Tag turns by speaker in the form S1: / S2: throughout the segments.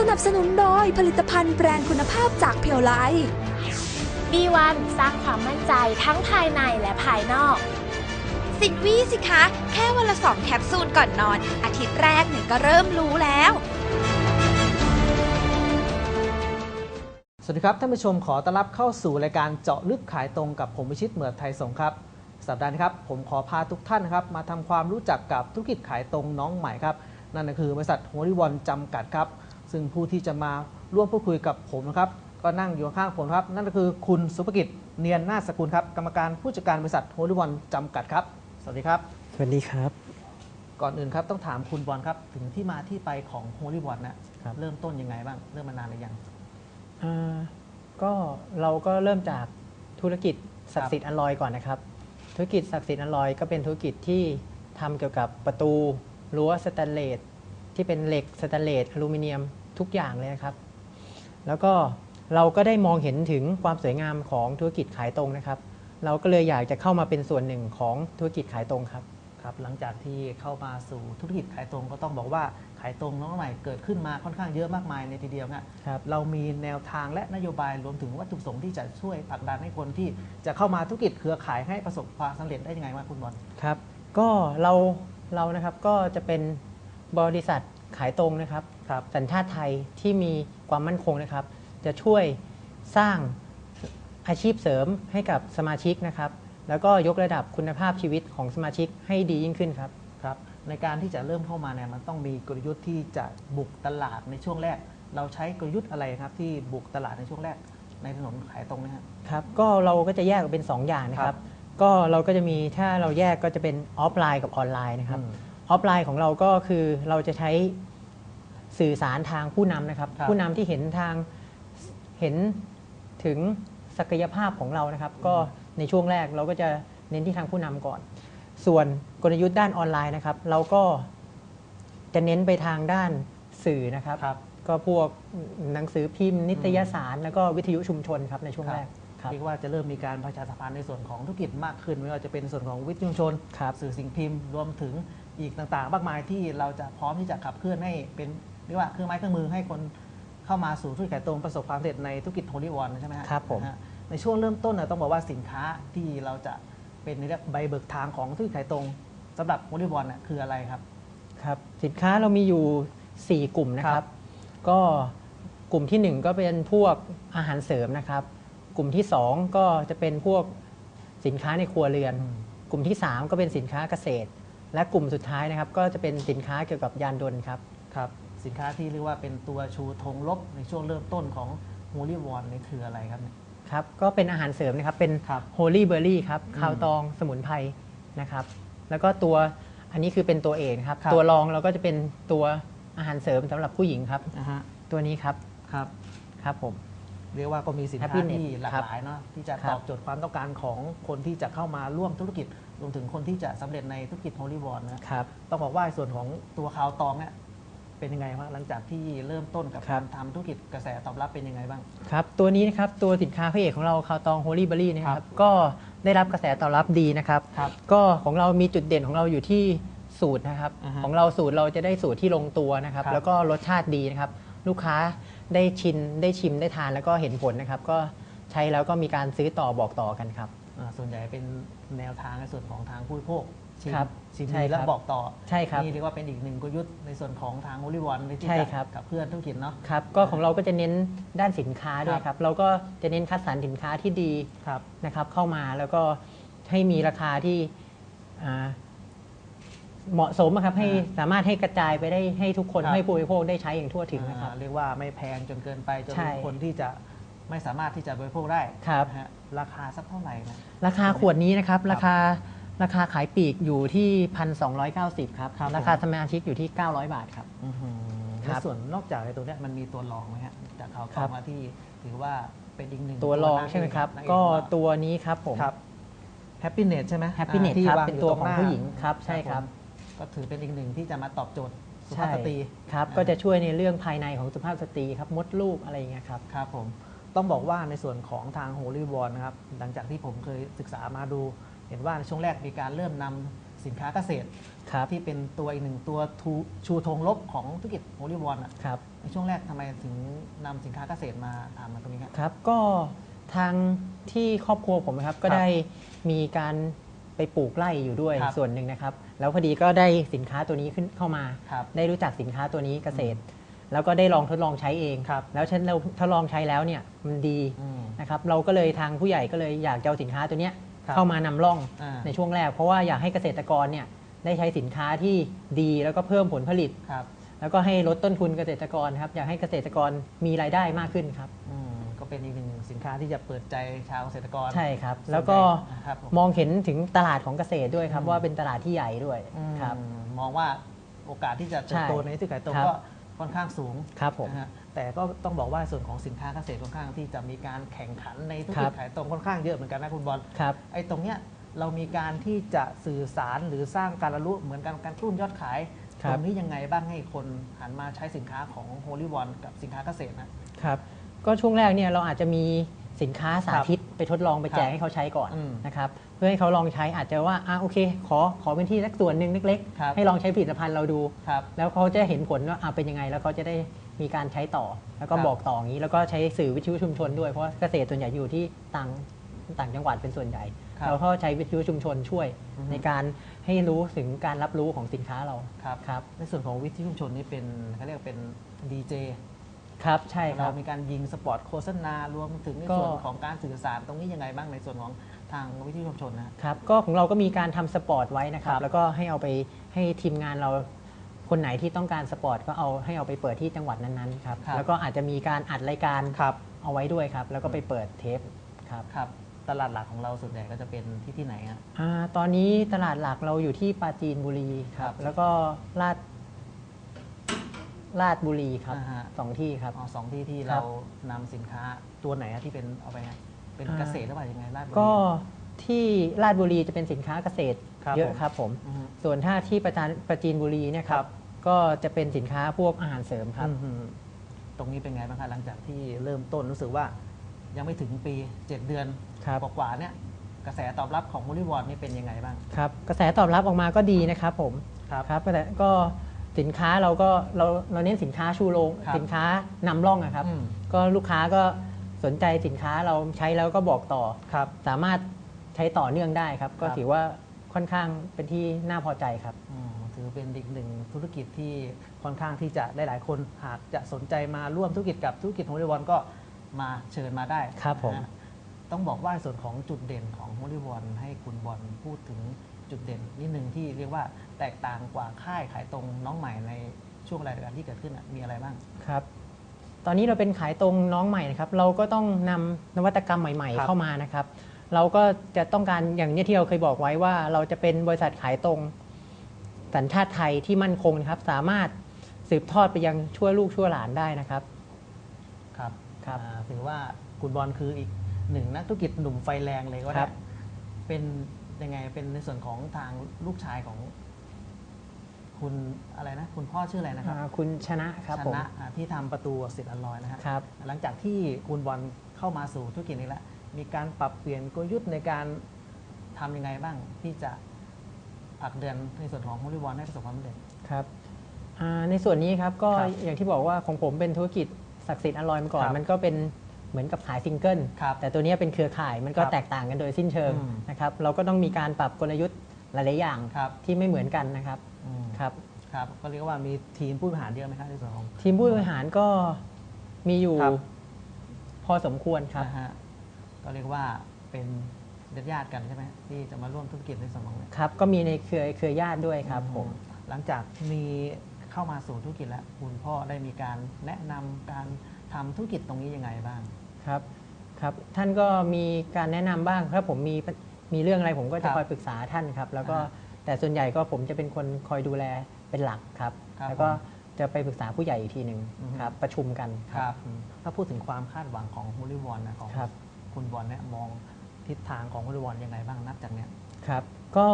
S1: สนับสนุนโดยผลิตภัณฑ์แบรนด์คุณภาพจากเพียวไล
S2: B1 สร้างความมั่นใจทั้งภายในและภายนอก
S3: สินวี่สิคะ แค่วันละสองแคปซูลก่อนนอน อาทิตย์แรกหนึ่งก็เริ่มรู้แล้ว
S4: สวัสดีครับท่านผู้ชมขอต้อนรับเข้าสู่รายการเจาะลึกขายตรงกับผมวิชิตเหมือดไทยสงฆ์ครับสัปดาห์นี้ครับผมขอพาทุกท่านนะครับมาทำความรู้จักกับธุรกิจขายตรงน้องใหม่ครับนั่นก็คือบริษัทโฮลิวอนจำกัดครับ ซึ่งผู้ที่จะมาร่วมพูดคุยกับผมนะครับ ก็นั่งอยู่ข้างผมครับ นั่นก็คือคุณสุภกิจเนียนนาฏสกุลครับ กรรมการผู้จัดการบริษัทโฮลิวอนจำกัดครับ สวัสดีครับ
S5: สวัสดีครับ
S4: ก่อนอื่นครับต้องถามคุณบอลครับ ถึงที่มาที่ไปของโฮลิวอนนะครับ เริ่มต้นยังไงบ้าง เริ่มมานานหรือยัง
S5: อ่าก็เราก็เริ่มจากธุรกิจศักดิ์สิทธิ์อลลอยก่อนนะครับ ธุรกิจศักดิ์สิทธิ์อลลอยก็เป็นธุรกิจที่ทำเกี่ยวกับประตูรั้วสแตนเลสที่เป็นเหล็กสแตนเลสอลูมิเนียม ทุกอย่างเลยนะครับ แล้วก็เราก็ได้มองเห็นถึงความสวยงามของธุรกิจขายตรงนะครับ เราก็เลยอยากจะเข้ามาเป็นส่วนหนึ่งของธุรกิจขายตรงครับ
S4: ครับหลังจากที่เข้ามาสู่ธุรกิจขายตรงก็ต้องบอกว่าขายตรงน้องใหม่เกิดขึ้นมาค่อนข้างเยอะมากมายในทีเดียวนะครับเรามีแนวทางและนโยบายรวมถึงวัตถุประสงค์ที่จะช่วยผลักดันให้คนที่จะเข้ามาธุรกิจเครือข่ายให้ประสบความสำเร็จได้ยังไงบ้างคุณบอล
S5: ครับ ก็เราเรานะครับก็จะเป็นบริษัทขายตรงนะครับ
S4: ครับ
S5: สัญชาติไทยที่มีความมั่นคงนะครับ จะช่วยสร้างอาชีพเสริมให้กับสมาชิกนะครับ แล้วก็ยกระดับคุณภาพชีวิตของสมาชิกให้ดียิ่งขึ้นครับ
S4: ครับ ในการที่จะเริ่มเข้ามาเนี่ยมันต้องมีกลยุทธ์ที่จะบุกตลาดในช่วงแรก เราใช้กลยุทธ์อะไรครับที่บุกตลาดในช่วงแรก ในถนนขายตรงเนะฮะ
S5: ครับ ก็เราก็จะแยกออกเป็น 2 อย่างนะค
S4: ครั
S5: รับบก็เราก็จะมีถ้าเราแยกก็จะเป็นออฟไลน์กับออนไลน์นะครับ
S4: อืม
S5: ออฟไลน์ของเราก็คือเราจะใช้ สื่อสารทางผู้นำนะครับ
S4: ครับ
S5: ผู้นำที่เห็นทางเห็นถึงศักยภาพของเรานะครับ ก็ในช่วงแรกเราก็จะเน้นที่ทางผู้นำก่อน ส่วนกลยุทธ์ด้านออนไลน์นะครับ เราก็จะเน้นไปทางด้านสื่อนะครับ
S4: ครับ
S5: ก็พวกหนังสือพิมพ์ นิตยสาร แล้วก็วิทยุชุมชนครับในช่วงแรกครับ
S4: เรียกว่าจะเริ่มมีการประชาสัมพันธ์ในส่วนของธุรกิจมากขึ้นไม่ว่าจะเป็นส่วนของวิทยุชุมชน
S5: ครับ
S4: สื่อสิ่งพิมพ์ รวมถึงอีกต่างๆ มากมายที่เราจะพร้อมที่จะขับเคลื่อนให้เป็น เรียกว่าเครื่องไม้เครื่องมือให้คนเข้ามาสู่ธุรกิจขายตรงประสบความสำเร็จในธุรกิจโฮลิวอนใช่ไหมฮะ
S5: ครับผม
S4: นะฮะในช่วงเริ่มต้นนะต้องบอกว่าสินค้าที่เราจะเป็นเรียกใบเบิกทางของธุรกิจขายตรงสำหรับโฮลิวอนน่ะคืออะไรครับ
S5: ครับสินค้าเรามีอยู่ 4 กลุ่มนะค
S4: ครั
S5: รับ
S4: บ
S5: ก็กลุ่มทีหนึ่1 ก็เป็นพวกอาหารเสริมนะครับ กลุ่มที่ 2 ก็จะเป็นพวกสินค้าในครัวเรือน กลุ่มที่ 3 ก็เป็นสินค้าเกษตร และกลุ่มสุดท้ายนะครับ ก็จะเป็นสินค้าเกี่ยวกับยานยนต์ครับ
S4: ครับ สินค้าที่เรียกว่าเป็นตัวชูธงลบในช่วงเริ่มต้นของโฮลิวอนนี่คืออะไรครับเนี่ย
S5: ครับก็เป็นอาหารเสริมนะครับเป็น
S4: ครับ
S5: โฮลี่เบอร์รี่ครับ
S4: อืม
S5: ข้าวตองสมุนไพรนะครับ แล้วก็ตัวอันนี้คือเป็นตัวเอกนะครับ
S4: ครับ
S5: ตัวรองเราก็จะเป็นตัวอาหารเสริมสำหรับผู้หญิงครับ
S4: นะฮะ
S5: ตัวนี้ครับ
S4: ครับ
S5: ครับผม
S4: เรียกว่าก็มีสินค้า
S5: Happiness
S4: ที่หลาก
S5: ครับ
S4: หลายเนาะที่จะ
S5: ครั
S4: ต
S5: บ
S4: อบโจทย์ความต้องการของคนที่จะเข้ามาร่วมธุรกิจรวมถึงคนที่จะสำเร็จในธุรกิจโฮลิวอนนะครับ ต้องบอกว่าส่วนของตัวคาวตองเนี่ย เป็นยังไงบ้างหลังจากที่เริ่มต้นกับ
S5: ครั
S4: กา
S5: บ
S4: รทำธุรกิจกระแสตอบรับเป็นยังไงบ้าง
S5: ครับตัวนี้นะครับตัวสินค้าพระเอกของเราคาวตองโฮลี่เบอรี่นะค
S4: ครั
S5: รับบก็ได้รับกระแสตอบรับดีนะครับ
S4: ครับ
S5: ก็ของเรามีจุดเด่นของเราอยู่ที่สูตรนะครับ
S4: อ่าฮะ
S5: ของเราสูตรเราจะได้สูตรที่ลงตัวนะครับ
S4: ครับ
S5: แล้วก็รสชาติดีนะครับ ลูกค้าได้ชินได้ชิมได้ทานแล้วก็เห็นผลนะครับ ก็ใช้แล้วก็มีการซื้อต่อบอกต่อกันครับ
S4: อ่า ส่วนใหญ่เป็นแนวทางในส่วนของทางผู้บริโภคชิม
S5: ครับ
S4: ชิม
S5: ใช่
S4: ดีแล้ว
S5: ครับ
S4: บอกต่อ
S5: ใช่ครับ
S4: นี่เรียกว่าเป็นอีกหนึ่งกลยุทธ์ในส่วนของทางโฮลิวอนที่
S5: ใช่
S4: จะ
S5: ครับ
S4: กับเพื่อนธุรกิจเนาะ
S5: ครับ ก็ของเราก็จะเน้นด้านสินค้าด้วย
S4: ครับ
S5: ครับ เราก็จะเน้นคัดสรรสินค้าที่ดี
S4: ครับ
S5: นะครับเข้ามาแล้วก็ให้มีราคาที่อ่าเหมาะสมอะครับให้
S4: อ่า
S5: สามารถให้กระจายไปได้ให้ทุกคน
S4: ครับ
S5: ให้ผู้บริโภคได้ใช้อย่างทั่วถึงนะครับ
S4: อ่าเรียกว่าไม่แพงจนเกินไปจน
S5: ใช่
S4: คนที่จะ ไม่สามารถที่จะบริโภคได้
S5: ครับ
S4: นะฮะราคาสักเท่าไหร่นะ
S5: ราคาขวดนี้นะครับ
S4: ครับ
S5: ราคาราคาขายปลีกอยู่ที่ 1,290 ครับ
S4: ครับ
S5: ราคา
S4: ผม
S5: สมาชิกอยู่ที่ 900 บาทครับ
S4: อื้อหือ
S5: ครั
S4: ใน
S5: บ
S4: ส่วนนอกจากไอ้ตัวเนี้ยมันมีตัวรองไหมฮะจากเขา
S5: ครั
S4: เข้า
S5: บ
S4: มาที่ถือว่าเป็นอีกหนึ่ง
S5: ตัวรอง
S4: นาง
S5: ใช่ไหมครับ
S4: นางเอ
S5: ก็
S4: ของเรา
S5: ตัวนี้ครับผม
S4: ครับแฮปปี้เน s ใช่ไหม
S5: Happiness
S4: อ่าที่
S5: ครับ
S4: วาง
S5: เป็น
S4: ยู่
S5: ตัว
S4: รง
S5: ของ
S4: น้า
S5: ผู้หญิงครับใช่ครับ
S4: ผมก็ถือเป็นอีกหนึ่งที่จะมาตอบโจทย์สุภา
S5: ใช่
S4: พสตรี
S5: ครับ
S4: อ่า
S5: ก็จะช่วยในเรื่องภายในของสุภาพสตรีครับ มดลูกอะไรอย่างเงี้ยครับ
S4: ครับผม ต้องบอกว่าในส่วนของทางโฮลี่วอนนะครับหลังจากที่ผมเคยศึกษามาดู เห็นว่าในช่วงแรกมีการเริ่มนำสินค้าเกษตร
S5: ครับ
S4: ที่เป็นตัวอีกหนึ่งตัวทูชูธงลบของธุรกิจโฮลิวอนอะ
S5: ครับ
S4: ในช่วงแรกทำไมถึงนำสินค้าเกษตรมาทำมาตรงนี้ครับ
S5: ครับก็ทางที่ครอบครัวผมนะครับก็
S4: ครับ
S5: ได้มีการไปปลูกไร่อยู่ด้วย
S4: ครับ
S5: ส่วนหนึ่งนะครับ แล้วพอดีก็ได้สินค้าตัวนี้ขึ้นเข้ามา
S4: ครับ
S5: ได้รู้จักสินค้าตัวนี้เกษตร แล้วก็ได้ลองทดลองใช้เอง
S4: ครับ
S5: แล้วฉันเราทดลองใช้แล้วเนี่ยมันดี
S4: อืม
S5: นะครับเราก็เลยทางผู้ใหญ่ก็เลยอยากจะเอาสินค้าตัวเนี้ย
S4: ครับ
S5: เข้ามานำร่อง
S4: อ่า
S5: ในช่วงแรก เพราะว่าอยากให้เกษตรกรเนี่ยได้ใช้สินค้าที่ดีแล้วก็เพิ่มผลผลิต
S4: ครับ
S5: แล้วก็ให้ลดต้นทุนเกษตรกรครับอยากให้เกษตรกรมีรายได้มากขึ้นครับ
S4: อืมก็เป็นอีกหนึ่งสินค้าที่จะเปิดใจชาวเกษตรกร
S5: ใช่ครับ
S4: ส่นใหญ่
S5: แล้วก็
S4: นะครับผม
S5: มองเห็นถึงตลาดของเกษตรด้วยครับ
S4: อืม
S5: ว่าเป็นตลาดที่ใหญ่ด้วย
S4: อืม
S5: ครับ
S4: มองว่าโอกาสที่จะเติบโต
S5: ใช่
S4: ในที่ขายตรง
S5: ครับ
S4: ก็ ค่อนข้างสูง
S5: ครับผม
S4: นะฮะแต่ก็ต้องบอกว่าส่วนของสินค้าเกษตรค่อนข้างที่จะมีการแข่งขันในธุร
S5: ครั
S4: กิจ
S5: บ
S4: ขายตรงค่อนข้างเยอะเหมือนกันนะคุณบอล
S5: ครับ
S4: ไอ้ตรงเนี้ยเรามีการที่จะสื่อสารหรือสร้างการรู้เหมือนกันการกรุ่นยอดขาย
S5: ครับ
S4: ตรงนี้ยังไงบ้างให้คนหันมาใช้สินค้าของโฮลิวอนกับสินค้าเกษตรนะครับ
S5: ก็ช่วงแรกเนี่ยเราอาจจะมี สินค้าสาธิตไปทดลองไปแจ
S4: ครั
S5: ก
S4: บ
S5: ให้เขาใช้ก่อน
S4: อืม
S5: นะครับเพื่อให้เขาลองใช้อาจจะว่าอะโอเค ขอขอเป็นที่สักส่วนหนึ่งเล็ก
S4: ครับ
S5: ๆให้ลองใช้ผลิตภัณฑ์เราดู
S4: ครับ
S5: แล้วเขาจะเห็นผลว่าอะเป็นยังไงแล้วเขาจะได้มีการใช้ต่อ แล้วก็
S4: ครับ
S5: บอกต่ออย่างนี้ แล้วก็ใช้สื่อวิทยุชุมชนด้วยเพราะว่าเกษตรส่วนใหญ่อยู่ที่ต่างต่างจังหวัดเป็นส่วนใหญ่
S4: ครับ
S5: เราก็ใช้วิทยุชุมชนช่วย
S4: อือฮึ
S5: ในการให้รู้ถึงการรับรู้ของสินค้าเรา
S4: ครับ
S5: ครับ
S4: ในส่วนของวิทยุชุมชนนี่เป็นเขาเรียกว่าเป็นดีเจ
S5: ครับใช่ค
S4: เรา
S5: รับ
S4: มีการยิงสปอตโฆษณารวมถึงใน
S5: ก็
S4: ส่วนของการสื่อสารตรงนี้ยังไงบ้างในส่วนของทางวิทยุชุมชนนะ
S5: ครับก็ของเราก็มีการทำสปอร์ตไว้นะครับ
S4: ครับ
S5: แล้วก็ให้เอาไปให้ทีมงานเราคนไหนที่ต้องการสปอร์ตก็เอาให้เอาไปเปิดที่จังหวัดนั้นๆครับ
S4: ครับ
S5: แล้วก็อาจจะมีการอัดรายการ
S4: ครับ
S5: เอาไว้ด้วยครับ แล้วก็ไปเปิดเทปครับ
S4: ครับ ตลาดหลักของเราส่วนใหญ่ก็จะเป็นที่ที่ไหนฮะ
S5: อาตอนนี้ตลาดหลักเราอยู่ที่ปราจีนบุรีค
S4: ครั
S5: รับ
S4: บ
S5: แล้วก็ลาด ลาดบุรีครับ
S4: อ่าฮะ
S5: สองที่ครับ
S4: อ๋อสองที่ที่
S5: ครั
S4: เรา
S5: บ
S4: นำสินค้าตัวไหนอะที่เป็นเอาไปไงเป็น
S5: อ่า
S4: เกษตรหรือเปล่ายังไงลาดบุรี
S5: ก็ที่ลาดบุรีจะเป็นสินค้าเกษตร
S4: ครับ
S5: เย
S4: ผม
S5: อะครับผม
S4: อือฮึ
S5: ส่วนถ้าที่ประจานประจีนบุรีเนี่ยค
S4: ครั
S5: รับ บ ก็จะเป็นสินค้าพวกอาหารเสริมครับ
S4: อืมตรงนี้เป็นไงบ้างคะหลังจากที่เริ่มต้นรู้สึกว่า ยังไม่ถึงปี 7 เดือน
S5: ครับ
S4: กว่าๆเนี่ยกระแสตอบรับของมูลิวอนนี่เป็นยังไงบ้าง
S5: ครับ กระแสตอบรับออกมาก็ดีนะครับผม
S4: ครับ
S5: ครับแต่ก็ สินค้าเราก็เราเราเน้นสินค้าชูโรง
S4: ครับ
S5: สินค้านำร่องอะครับ
S4: อืม
S5: ก็ลูกค้าก็สนใจสินค้าเราใช้แล้วก็บอกต่อ
S4: ครับ
S5: สามารถใช้ต่อเนื่องได้ครับ ก็
S4: ครับ
S5: ถือว่าค่อนข้างเป็นที่น่าพอใจครับ
S4: อืมถือเป็นอีกหนึ่งธุรกิจที่ค่อนข้างที่จะหลายๆ คนหากจะสนใจมาร่วมธุรกิจกับธุรกิจโฮลิวอนก็มาเชิญมาได้
S5: ครับผม
S4: นะฮะต้องบอกว่าส่วนของจุดเด่นของโฮลิวอนให้คุณบอลพูดถึง จุดเด่นนิดนึงที่เรียกว่าแตกต่างกว่าค่ายขายตรงน้องใหม่ในช่วงรายการที่เกิดขึ้นอะมีอะไรบ้าง
S5: ครับ ตอนนี้เราเป็นขายตรงน้องใหม่นะครับ เราก็ต้องนำนวัตกรรมใหม่
S4: ครับ
S5: ๆเข้ามานะครับ เราก็จะต้องการอย่างเนี้ยที่เราเคยบอกไว้ว่า เราจะเป็นบริษัทขายตรงสัญชาติไทยที่มั่นคงนะครับ สามารถสืบทอดไปยังชั่วลูกชั่วหลานได้นะครับ
S4: ครับ
S5: ครับ
S4: อ่าถือว่าคุณบอลคืออีกหนึ่งนักธุรกิจหนุ่มไฟแรงเลยก็
S5: ค
S4: ได้
S5: รับ
S4: เป็น ยังไงเป็นในส่วนของทางลูกชายของ คุณอะไรนะ คุณพ่อชื่ออะไรนะครับ
S5: อ่าคุณชนะครับ
S4: ช
S5: ผม
S4: นะอ่าที่ทำประตูสิทธิ์อลอยนะฮะ
S5: ครับ
S4: หลังจากที่คุณบอลเข้ามาสู่ธุรกิจนี้แล้ว มีการปรับเปลี่ยนกลยุทธ์ในการทำยังไงบ้างที่จะผลักเดือนในส่วนของฮอลลีวอนให้ประสบความสำเร็จ
S5: ครับอ่าในส่วนนี้ครับก็
S4: ครับ
S5: อย่างที่บอกว่าของผมเป็นธุรกิจศักดิ์สิทธิ์อร่อยมาก่อน
S4: ครับ
S5: มันก็เป็น เหมือนกับขายซิงเกิล
S4: ครับ
S5: แต่ตัวเนี้ยเป็นเครือข่ายมันก็
S4: ครับ
S5: แตกต่างกันโดยสิ้นเชิง
S4: อืม
S5: นะครับเราก็ต้องมีการปรับกลยุทธ์หลายๆอย่าง
S4: ครับ
S5: ที่ไม่เหมือนกันนะครับ
S4: อืม
S5: ครับ
S4: ครับก็เรียกว่ามีทีมผู้บริหารเยอะไหมครับในส่วนของ
S5: ทีมผู้บริหารก็มีอยู่
S4: ครับ
S5: พอสมควรครับ
S4: นะฮะก็เรียกว่าเป็นญาติๆกันใช่ไหมที่จะมาร่วมธุรกิจในส่วนของเนี่ย
S5: ครับก็มีในเครือเครือญาติด้วยครับผม
S4: หลังจากมีเข้ามาสู่ธุรกิจแล้วคุณพ่อได้มีการแนะนำการทำธุรกิจตรงนี้ยังไงบ้าง
S5: ครับครับท่านก็มีการแนะนำบ้างถ้าผมมีมีเรื่องอะไรผมก็
S4: ค
S5: จะ
S4: รับ
S5: คอยปรึกษาท่านครับ แล้วก็
S4: อ่าฮะ
S5: แต่ส่วนใหญ่ก็ผมจะเป็นคนคอยดูแลเป็นหลักครับ
S4: ครับ
S5: แล้วก็จะไปปรึกษาผู้ใหญ่อีกทีหนึ่ง
S4: อือฮึ
S5: ครับ ประชุมกัน
S4: ครับถ้าพูดถึงความคาดหวังของฮอลลีวอนนะของ
S5: ครับ
S4: คุณบอลเนี่ยมองทิศทางของฮอลลีวอนยังไงบ้างนับจากเนี้ย
S5: ครับ ก็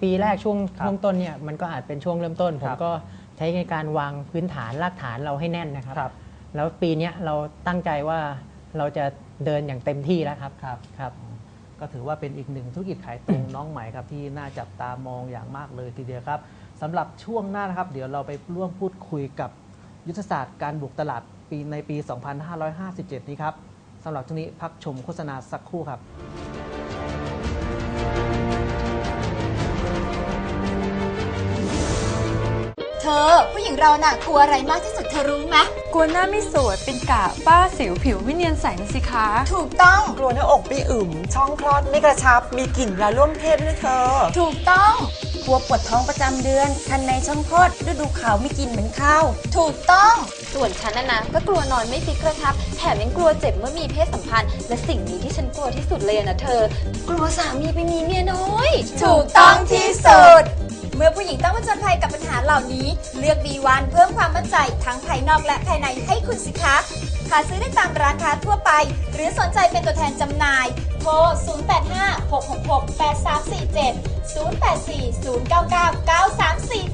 S5: ปีแรกช่วง
S4: ครับ
S5: ช่วงต้นเนี่ยมันก็อาจเป็นช่วงเริ่มต้น
S4: ค
S5: ผ
S4: รั
S5: ม
S4: บ
S5: ก็ใช้ในการวางพื้นฐานรากฐานเราให้แน่นนะครับ
S4: ครับ
S5: แล้วปีเนี้ยเราตั้งใจว่า เราจะเดินอย่างเต็มที่แล้วครับ
S4: ครับ
S5: ครับ
S4: กก็ถือว่าเป็นอีกหนึ่งธุรกิจขายตรงน้องใหม่ครับที่น่าจับตามองอย่างมากเลยทีเดียวครับสำหรับช่วงหน้านะครับ เดี๋ยวเราไปร่วมพูดคุยกับยุทธศาสตร์การบุกตลาดปีในปี 2557 นี้ครับสำหรับช่วงนี้พักชมโฆษณาสักครู่ครับ
S3: อ ผู้หญิงเราน่ะกลัวอะไรมากที่สุดเธอรู้ไหม
S6: กลัวหน้าไม่สวยเป็นกะป้าสิวผิวไม่เนียนใสนะสิคะ
S3: ถูกต้อง
S7: กลัวหน้าอกไม่อึมช่องคลอดไม่กระชับ มีกลิ่นเวลาร่วมเพศด้วยเธอ
S3: ถูกต้อง
S8: กลัวปวดท้องประจำเดือน คันในช่องคลอดฤดูขาวไม่กินเหมือนข้าว
S3: ถูกต้อง
S6: ส่วนฉันนะนะก็กลัวนอนไม่ฟิกกระชับ แถมยังกลัวเจ็บเมื่อมีเพศสัมพันธ์ และสิ่งนี้ที่ฉันกลัวที่สุดเลยอะนะเธอ กลัวสามีไปมีเมียน้อย
S3: ถูกต้องที่สุด เมื่อผู้หญิงต้องผจญภัยกับปัญหาเหล่านี้ เลือก B1 เพิ่มความมั่นใจทั้งภายนอกและภายในให้คุณสิคะหาซื้อได้ตามร้านค้าทั่วไป หรือสนใจเป็นตัวแทนจำหน่าย โทร 0856668347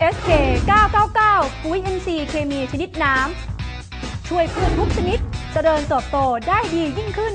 S3: 0840999347
S9: SK 999ปุ๋ย NC เคมีชนิดน้ำ ช่วยพืชทุกชนิดจเจริญเติบโตได้ดียิ่งขึ้น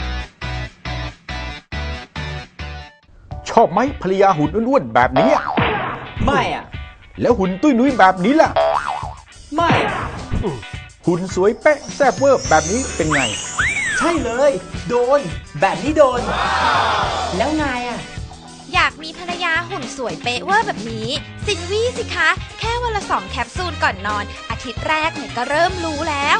S9: 6677
S10: ชอบไหมภรรยาหุ่นอ้วนๆแบบนี้อะ
S7: ไม่อะ
S10: แล้วหุ่นตุ้ยนุ้ยแบบนี้ล่ะ
S7: ไม่
S10: หุ่นสวยเป๊ะแซ่บเวอร์แบบนี้เป็นไง
S7: ใช่เลย โดน แบบนี้โดน แล้วไงอะ
S3: อยากมีภรรยาหุ่นสวยเป๊ะเวอร์แบบนี้สินวี่สิคะ แค่วันละสองแคปซูลก่อนนอน อาทิตย์แรกเนี่ยก็เริ่มรู้แล้ว